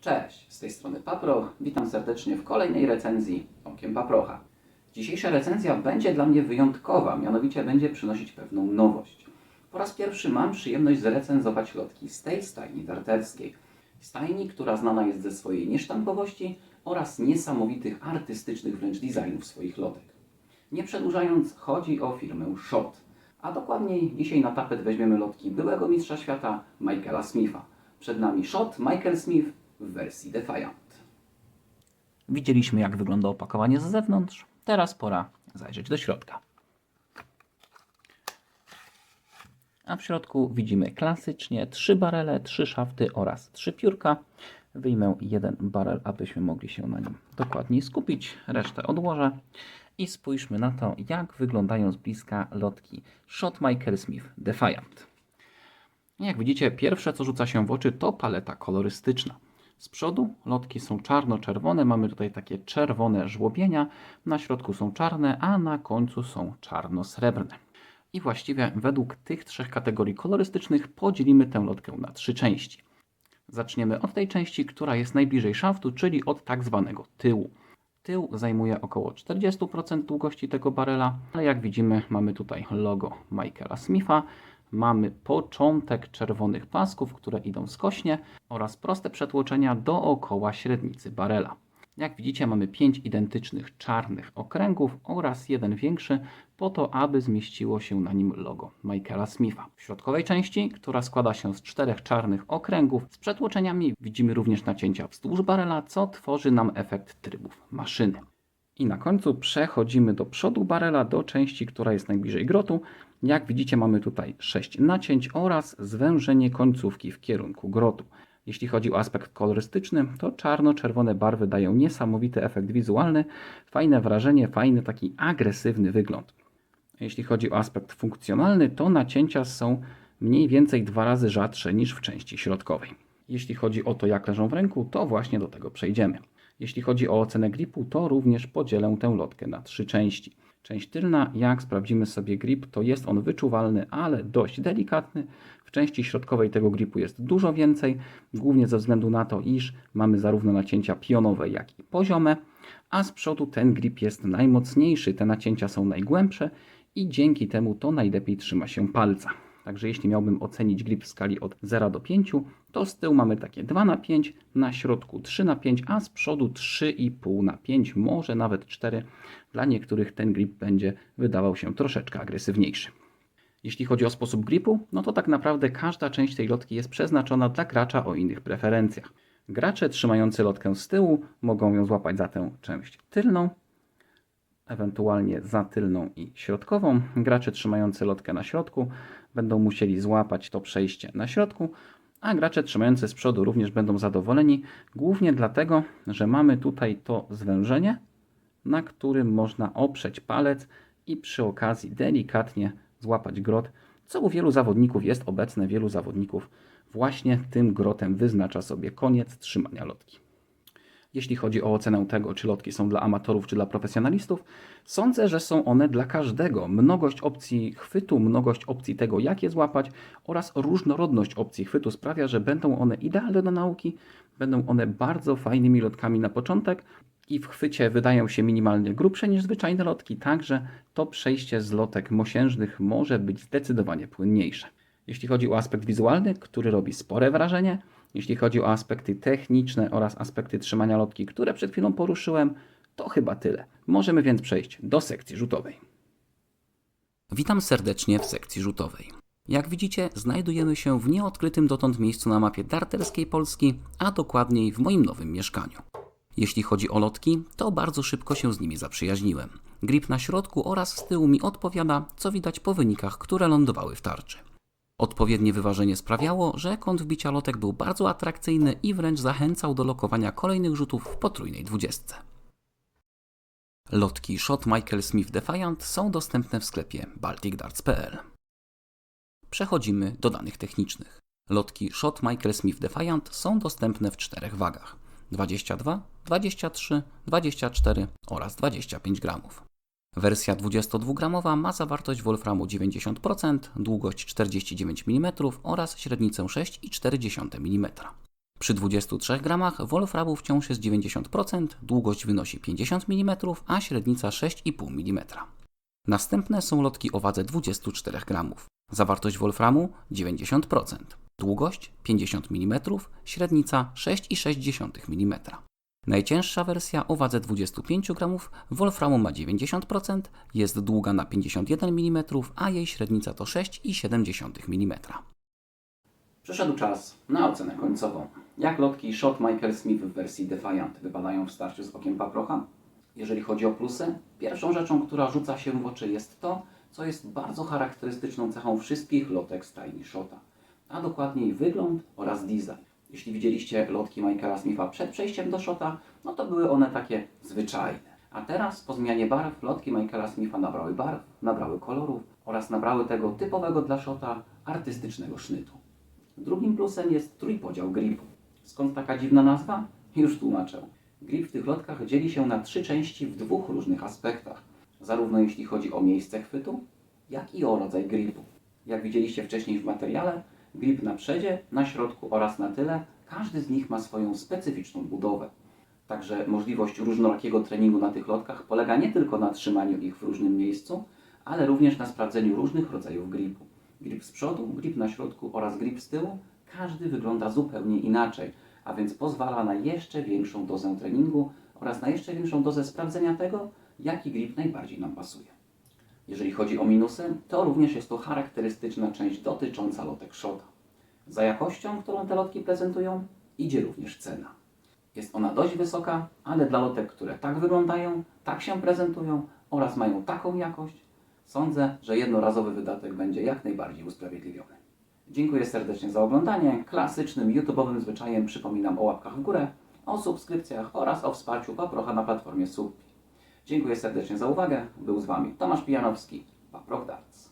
Cześć, z tej strony Paproch. Witam serdecznie w kolejnej recenzji Okiem Paprocha. Dzisiejsza recenzja będzie dla mnie wyjątkowa, mianowicie będzie przynosić pewną nowość. Po raz pierwszy mam przyjemność zrecenzować lotki z tej stajni darterskiej. Stajni, która znana jest ze swojej niesztampowości oraz niesamowitych artystycznych wręcz designów swoich lotek. Nie przedłużając, chodzi o firmę SHOT. A dokładniej dzisiaj na tapet weźmiemy lotki byłego mistrza świata Michaela Smitha. Przed nami SHOT Michael Smith w wersji Defiant. Widzieliśmy jak wygląda opakowanie z zewnątrz. Teraz pora zajrzeć do środka. A w środku widzimy klasycznie trzy barele, trzy szafty oraz trzy piórka. Wyjmę jeden barel, abyśmy mogli się na nim dokładniej skupić. Resztę odłożę. I spójrzmy na to, jak wyglądają z bliska lotki Shot Michael Smith Defiant. Jak widzicie, pierwsze co rzuca się w oczy to paleta kolorystyczna. Z przodu lotki są czarno-czerwone, mamy tutaj takie czerwone żłobienia, na środku są czarne, a na końcu są czarno-srebrne. I właściwie według tych trzech kategorii kolorystycznych podzielimy tę lotkę na trzy części. Zaczniemy od tej części, która jest najbliżej szaftu, czyli od tak zwanego tyłu. Tył zajmuje około 40% długości tego barela, ale jak widzimy mamy tutaj logo Michaela Smitha, mamy początek czerwonych pasków, które idą skośnie oraz proste przetłoczenia dookoła średnicy barela. Jak widzicie mamy 5 identycznych czarnych okręgów oraz jeden większy po to, aby zmieściło się na nim logo Michaela Smitha. W środkowej części, która składa się z czterech czarnych okręgów z przetłoczeniami, widzimy również nacięcia wzdłuż barela, co tworzy nam efekt trybów maszyny. I na końcu przechodzimy do przodu barela, do części, która jest najbliżej grotu. Jak widzicie mamy tutaj 6 nacięć oraz zwężenie końcówki w kierunku grotu. Jeśli chodzi o aspekt kolorystyczny, to czarno-czerwone barwy dają niesamowity efekt wizualny, fajne wrażenie, fajny taki agresywny wygląd. Jeśli chodzi o aspekt funkcjonalny, to nacięcia są mniej więcej dwa razy rzadsze niż w części środkowej. Jeśli chodzi o to, jak leżą w ręku, to właśnie do tego przejdziemy. Jeśli chodzi o ocenę gripu, to również podzielę tę lotkę na trzy części. Część tylna, jak sprawdzimy sobie grip, to jest on wyczuwalny, ale dość delikatny. W części środkowej tego gripu jest dużo więcej, głównie ze względu na to, iż mamy zarówno nacięcia pionowe, jak i poziome, a z przodu ten grip jest najmocniejszy, te nacięcia są najgłębsze i dzięki temu to najlepiej trzyma się palca. Także jeśli miałbym ocenić grip w skali od 0 do 5, to z tyłu mamy takie 2 na 5, na środku 3 na 5, a z przodu 3,5 na 5, może nawet 4. Dla niektórych ten grip będzie wydawał się troszeczkę agresywniejszy. Jeśli chodzi o sposób gripu, no to tak naprawdę każda część tej lotki jest przeznaczona dla gracza o innych preferencjach. Gracze trzymający lotkę z tyłu mogą ją złapać za tę część tylną, ewentualnie za tylną i środkową. Gracze trzymający lotkę na środku będą musieli złapać to przejście na środku, a gracze trzymający z przodu również będą zadowoleni, głównie dlatego, że mamy tutaj to zwężenie, na którym można oprzeć palec i przy okazji delikatnie złapać grot, co u wielu zawodników jest obecne. Wielu zawodników właśnie tym grotem wyznacza sobie koniec trzymania lotki. Jeśli chodzi o ocenę tego, czy lotki są dla amatorów, czy dla profesjonalistów, sądzę, że są one dla każdego. Mnogość opcji chwytu, mnogość opcji tego, jak je złapać oraz różnorodność opcji chwytu sprawia, że będą one idealne do nauki, będą one bardzo fajnymi lotkami na początek i w chwycie wydają się minimalnie grubsze niż zwyczajne lotki, także to przejście z lotek mosiężnych może być zdecydowanie płynniejsze. Jeśli chodzi o aspekt wizualny, który robi spore wrażenie, jeśli chodzi o aspekty techniczne oraz aspekty trzymania lotki, które przed chwilą poruszyłem, to chyba tyle. Możemy więc przejść do sekcji rzutowej. Witam serdecznie w sekcji rzutowej. Jak widzicie, znajdujemy się w nieodkrytym dotąd miejscu na mapie darterskiej Polski, a dokładniej w moim nowym mieszkaniu. Jeśli chodzi o lotki, to bardzo szybko się z nimi zaprzyjaźniłem. Grip na środku oraz z tyłu mi odpowiada, co widać po wynikach, które lądowały w tarczy. Odpowiednie wyważenie sprawiało, że kąt wbicia lotek był bardzo atrakcyjny i wręcz zachęcał do lokowania kolejnych rzutów w potrójnej dwudziestce. Lotki Shot Michael Smith Defiant są dostępne w sklepie balticdarts.pl. Przechodzimy do danych technicznych. Lotki Shot Michael Smith Defiant są dostępne w czterech wagach: 22, 23, 24 oraz 25 gramów. Wersja 22-gramowa ma zawartość wolframu 90%, długość 49 mm oraz średnicę 6,4 mm. Przy 23 gramach wolframu wciąż jest 90%, długość wynosi 50 mm, a średnica 6,5 mm. Następne są lotki o wadze 24 gramów. Zawartość wolframu 90%, długość 50 mm, średnica 6,6 mm. Najcięższa wersja o wadze 25 gramów wolframu ma 90%, jest długa na 51 mm, a jej średnica to 6,7 mm. Przyszedł czas na ocenę końcową. Jak lotki Shot Michael Smith w wersji Defiant wypadają w starciu z okiem paprocha? Jeżeli chodzi o plusy, pierwszą rzeczą, która rzuca się w oczy jest to, co jest bardzo charakterystyczną cechą wszystkich lotek z Tiny Shota, a dokładniej wygląd oraz design. Jeśli widzieliście lotki Michaela Smitha przed przejściem do Shota, no to były one takie zwyczajne. A teraz po zmianie barw lotki Michaela Smitha nabrały barw, nabrały kolorów oraz nabrały tego typowego dla Shota artystycznego sznytu. Drugim plusem jest trójpodział gripu. Skąd taka dziwna nazwa? Już tłumaczę. Grip w tych lotkach dzieli się na trzy części w dwóch różnych aspektach. Zarówno jeśli chodzi o miejsce chwytu, jak i o rodzaj gripu. Jak widzieliście wcześniej w materiale, grip na przedzie, na środku oraz na tyle, każdy z nich ma swoją specyficzną budowę. Także możliwość różnorakiego treningu na tych lotkach polega nie tylko na trzymaniu ich w różnym miejscu, ale również na sprawdzeniu różnych rodzajów gripu. Grip z przodu, grip na środku oraz grip z tyłu, każdy wygląda zupełnie inaczej, a więc pozwala na jeszcze większą dozę treningu oraz na jeszcze większą dozę sprawdzenia tego, jaki grip najbardziej nam pasuje. Jeżeli chodzi o minusy, to również jest to charakterystyczna część dotycząca lotek Shota. Za jakością, którą te lotki prezentują, idzie również cena. Jest ona dość wysoka, ale dla lotek, które tak wyglądają, tak się prezentują oraz mają taką jakość, sądzę, że jednorazowy wydatek będzie jak najbardziej usprawiedliwiony. Dziękuję serdecznie za oglądanie. Klasycznym YouTube'owym zwyczajem przypominam o łapkach w górę, o subskrypcjach oraz o wsparciu Paprocha na platformie Subpi. Dziękuję serdecznie za uwagę. Był z Wami Tomasz Pijanowski, Paproch Darts.